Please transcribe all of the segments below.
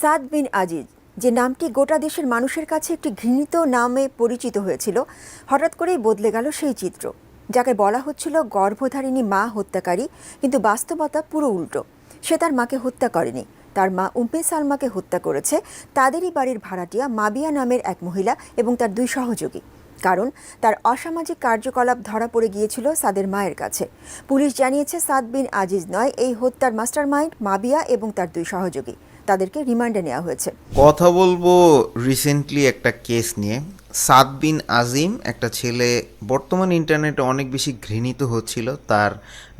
সাদ বিন আজিজ, যে নামটি গোটা দেশের মানুষের কাছে একটি ঘৃণিত নামে পরিচিত হয়েছিল, হঠাৎ করেই বদলে গেল সেই চিত্র, যাকে বলা হচ্ছিল গর্ভধারিণী মা হত্যাকারী, কিন্তু বাস্তবতা পুরো উল্টো। সে তার মাকে হত্যা করেনি, তার মা উম্মে সালমাকে হত্যা করেছে, তাদেরই বাড়ির ভাড়াটিয়া মাবিয়া নামের এক মহিলা এবং তার দুই সহযোগী। কারণ, তার অসামাজিক কার্যকলাপ ধরা পড়ে গিয়েছিল সাদের মায়ের কাছে। পুলিশ জানিয়েছে, সাদ বিন আজিজ নয়, এই হত্যার মাস্টারমাইন্ড মাবিয়া এবং তার দুই সহযোগী। তাদেরকে রিমান্ডে নেওয়া হয়েছে। কথা বলব রিসেন্টলি একটা কেস নিয়ে। সাদ বিন আজিম একটা ছেলে, বর্তমান ইন্টারনেটে অনেক বেশি ঘৃণিত হচ্ছিল। তার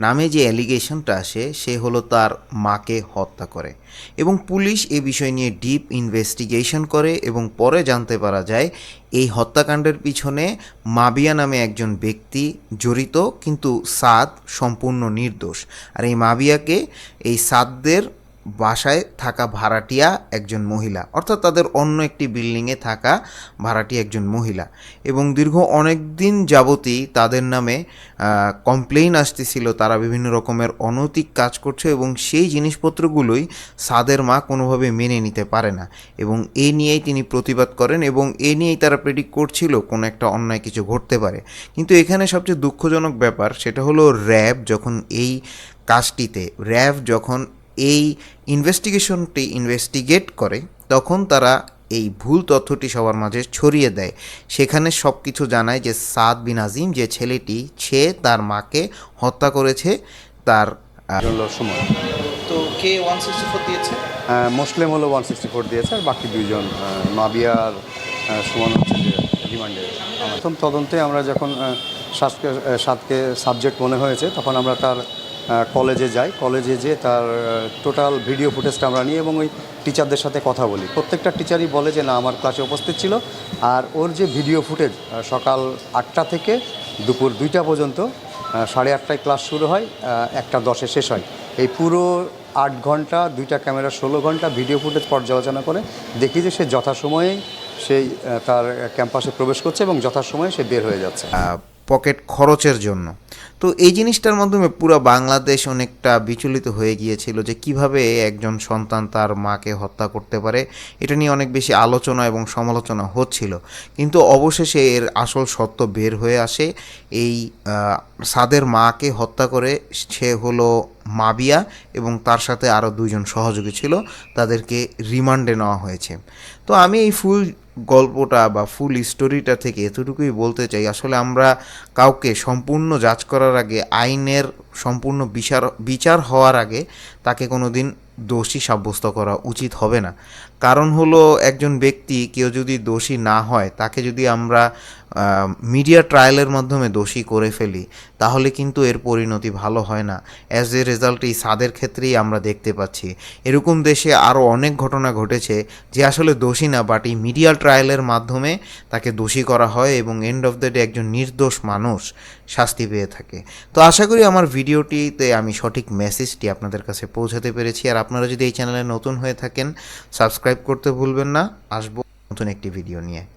নামে যে অ্যালিগেশনটা আসে, সে হলো তার মাকে হত্যা করে এবং পুলিশ এ বিষয় নিয়ে ডিপ ইনভেস্টিগেশন করে এবং পরে জানতে পারা যায়, এই হত্যাকাণ্ডের পিছনে মাবিয়া নামে একজন ব্যক্তি জড়িত, কিন্তু সাদ সম্পূর্ণ নির্দোষ। আর এই মাবিয়াকে, এই সাদদের বাসায় থাকা ভাড়াটিয়া একজন মহিলা, অর্থাৎ তাদের অন্য একটি বিল্ডিংয়ে থাকা ভাড়াটিয়া একজন মহিলা। এবং দীর্ঘ অনেক দিন যাবতই তাদের নামে কমপ্লেইন আসতেছিল, তারা বিভিন্ন রকমের অনৈতিক কাজ করছে এবং সেই জিনিসপত্রগুলোই সাদের মা কোনোভাবে মেনে নিতে পারে না। এবং এ নিয়েই তিনি প্রতিবাদ করেন এবং এ নিয়েই তারা প্রেডিক্ট করছিল কোনো একটা অন্যায় কিছু ঘটতে পারে। কিন্তু এখানে সবচেয়ে দুঃখজনক ব্যাপার সেটা হলো র্যাব যখন এই কাজটিতে, র্যাব যখন এই ইনভেস্টিগেশনটি ইনভেস্টিগেট করে তখন তারা এই ভুল তথ্যটি সবার মাঝে ছড়িয়ে দেয়। সেখানে সব কিছু জানায় যে সাদ বিন আজিম যে ছেলেটি সে তার মাকে হত্যা করেছে তার সময়। তো কে ওয়ান সিক্সটি ফোর দিয়েছে মুসলিম হলো ওয়ান সিক্সটি ফোর দিয়েছে আর বাকি দুইজন মাবিয়ার সুমন হচ্ছে রিমান্ডে। প্রথম তদন্তে আমরা যখন সাতকে সাতকে সাবজেক্ট মনে হয়েছে তখন আমরা তার কলেজে যাই। কলেজে যেয়ে তার টোটাল ভিডিও ফুটেজটা আমরা নিই এবং ওই টিচারদের সাথে কথা বলি। প্রত্যেকটা টিচারই বলে যে, না, আমার ক্লাসে উপস্থিত ছিল। আর ওর যে ভিডিও ফুটেজ সকাল আটটা থেকে দুপুর দুইটা পর্যন্ত সাড়ে আটটায় ক্লাস শুরু হয় একটা দশে শেষ হয়। এই পুরো আট ঘণ্টা, দুইটা ক্যামেরা ষোলো ঘণ্টা ভিডিও ফুটেজ পর্যালোচনা করে দেখি যে সে যথাসময়ে সেই তার ক্যাম্পাসে প্রবেশ করছে এবং যথাসময়ে সে বের হয়ে যাচ্ছে। পকেট খরচের জন্য। তো এই জিনিসটার মাধ্যমে পুরো বাংলাদেশ অনেকটা বিচলিত হয়ে গিয়েছিল যে কীভাবে একজন সন্তান তার মাকে হত্যা করতে পারে, এটা নিয়ে অনেক বেশি আলোচনা এবং সমালোচনা হচ্ছিল। কিন্তু অবশেষে এর আসল সত্য বের হয়ে আসে, এই সাদের মাকে হত্যা করে সে হলো মাবিয়া এবং তার সাথে আরও দুজন সহযোগী ছিল, তাদেরকে রিমান্ডে নেওয়া হয়েছে। তো আমি এই ফুল গল্পটা বা ফুল স্টোরিটা থেকে এতটুকুই বলতে চাই, আসলে আমরা কাউকে সম্পূর্ণ যাচ করার আগে, আইনের সম্পূর্ণ বিচার বিচার হওয়ার আগে তাকে কোনো দিন দোষী সাব্যস্ত করা উচিত হবে না। কারণ হলো একজন ব্যক্তি কেউ যদি দোষী না হয়, তাকে যদি আমরা মিডিয়া ট্রায়ালের মাধ্যমে দোষী করে ফেলি, তাহলে কিন্তু এর পরিণতি ভালো হয় না। অ্যাজ এ রেজাল্ট এই সাদের ক্ষেত্রেই আমরা দেখতে পাচ্ছি। এরকম দেশে আরও অনেক ঘটনা ঘটেছে যে আসলে দোষী না বাট এই মিডিয়া ট্রায়ালের মাধ্যমে তাকে দোষী করা হয় এবং এন্ড অফ দ্য ডে একজন নির্দোষ মানুষ শাস্তি পেয়ে থাকে। তো আশা করি আমার ভিডিওটিতে আমি সঠিক মেসেজটি আপনাদের কাছে পৌঁছাতে পেরেছি। আর আপনারা যদি এই চ্যানেলে নতুন হয়ে থাকেন সাবস্ক্রাইব করতে ভুলবেন না। আসব নতুন একটি ভিডিও নিয়ে।